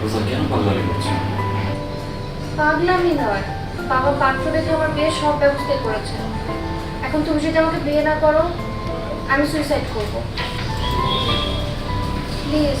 রোজা কেন পাগলামি করছ? পাগলামি নয়। বাবা পাত্র দেখে আমার বিয়ের সব ব্যবস্থাই করেছেন এখন তুমি যদি আমাকে বিয়ে না করো, আমি সুইসাইড করব। প্লিজ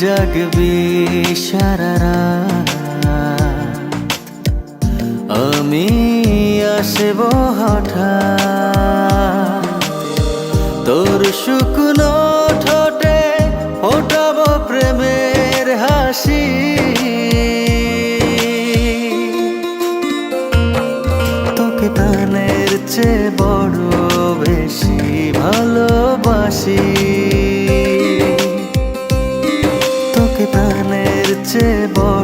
জাগবি সারা রাত। আমি আসব হঠাৎ তোর শুকনো ঠোঁটে ফোটাবো প্রেমের হাসি তোকে তানের চেয়ে বড় বেশি ভালোবাসি চেয়ে বড়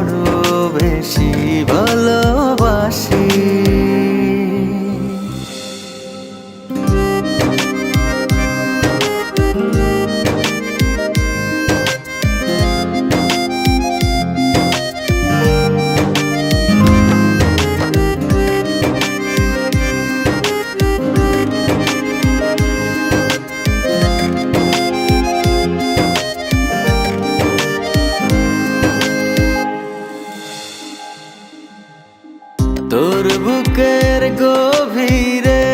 বুকের গভীরে।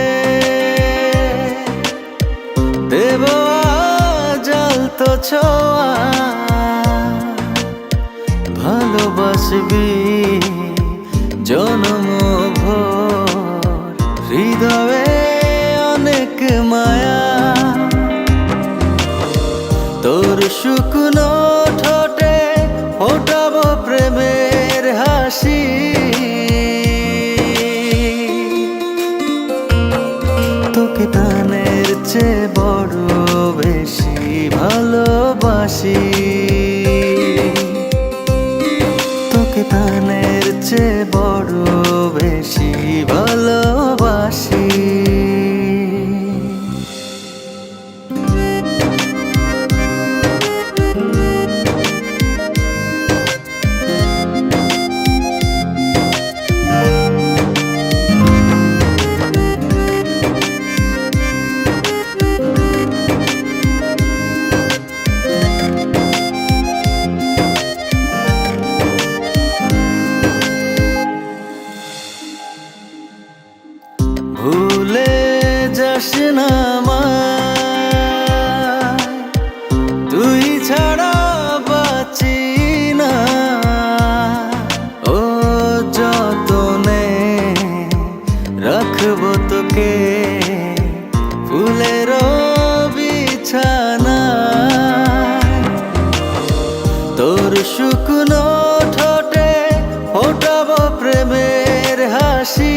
দেব জল তো ছোঁয়া। ভালোবাসবি জনম ভোর। হৃদয়ে অনেক মায়া। তোর শুকনো ঠোঁটে ফোটাবো প্রেমের হাসি। তোকে তানের চেয়ে বড় বেশি ভালোবাসি। তোর শুকনো ঠোঁটে ফোটাবো প্রেমের হাসি।